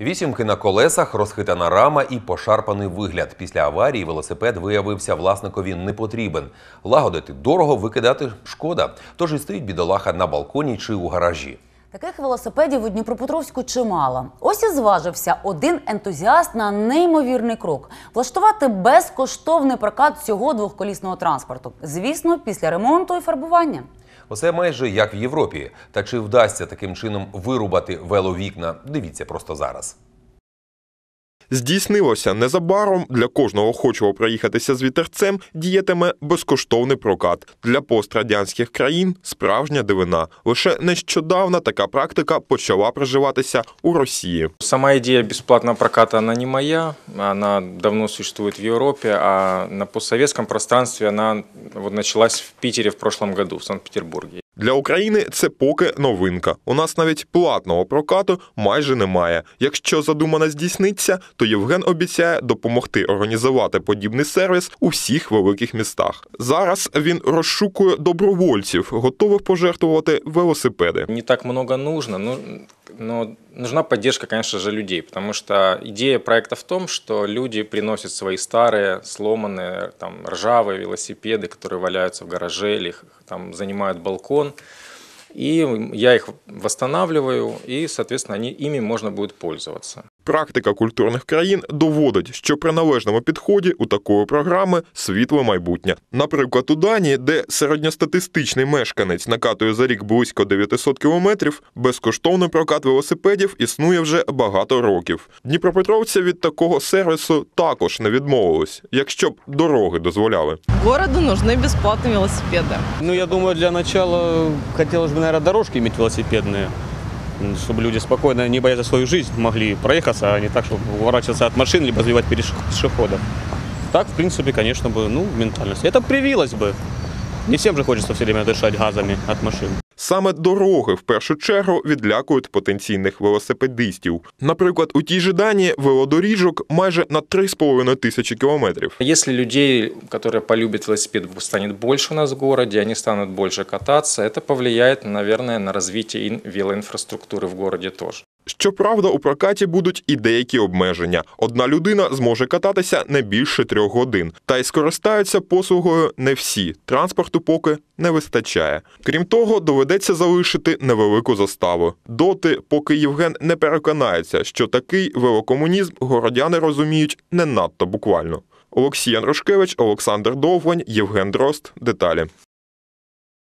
Вісімки на колесах, розхитана рама і пошарпаний вигляд. Після аварії велосипед виявився власникові не потрібен. Лагодити дорого, викидати шкода. Тож і стоїть бідолаха на балконі чи у гаражі. Таких велосипедів у Дніпропетровську чимало. Ось і зважився один ентузіаст на неймовірний крок влаштувати безкоштовний прокат цього двохколісного транспорту. Звісно, після ремонту і фарбування. Усе майже як в Європі. Та чи вдасться таким чином вирубати веловікна? Дивіться просто зараз. Здійснилося незабаром для кожного охочого проїхатися з вітерцем діятиме безкоштовний прокат. Для пострадянських країн справжня дивина. Лише нещодавно така практика почала приживатися у Росії. Сама идея бесплатного проката, она не моя, она давно существует в Европе, а на постсоветском пространстве она вот началась в Питере в прошлом году, в Санкт-Петербурге. Для України це поки новинка. У нас навіть платного прокату майже немає. Якщо задумана здійсниться, то Євген обіцяє допомогти організувати подібний сервіс у всіх великих містах. Зараз він розшукує добровольців, готових пожертвувати велосипеди. Не так много нужно, но, но нужна поддержка, конечно же, людей, потому что идея проекта в том, что люди приносят свои старые, сломанные, там, ржавые велосипеды, которые валяются в гараже или их там занимают балкон, и я их восстанавливаю, и, соответственно, они, ими можно будет пользоваться. Практика культурних країн доводить, що при належному підході у такої програми світле майбутнє. Наприклад, у Данії, де середньостатистичний мешканець накатує за рік близько 900 кілометрів, безкоштовний прокат велосипедів існує вже багато років. Дніпропетровці від такого сервісу також не відмовились, якщо б дороги дозволяли. Городу нужны бесплатные велосипеды. Ну, я думаю, для начала хотелось бы, наверное, дорожки иметь велосипедные, м, Чтобы люди спокойно, не боясь за свою жизнь, могли проехаться, а не так, чтобы уворачиваться от машин, либо сбивать пешеходов. Так, в принципе, конечно, бы, ну, ментальность. Это привилось бы. Не всем же хочется все время дышать газами от машин. Саме дороги в першу чергу відлякують потенційних велосипедистів. Наприклад, у тій же Данії велодоріжок майже на 3,5 тисячі кілометрів. Если людей, которые полюбят велосипед, станет больше у нас в городе, они станут больше кататься, это повлияет, наверное, на развитие ин- велоинфраструктуры в городе тоже. Щоправда, у прокаті будуть і деякі обмеження. Одна людина зможе кататися не більше трьох годин, та й скористаються послугою не всі. Транспорту поки не вистачає. Крім того, доведеться залишити невелику заставу. Доти, поки Євген не переконається, що такий велокомунізм городяни розуміють не надто буквально. Олексій Янрошкевич, Олександр Довгань, Євген Дрозд. Деталі.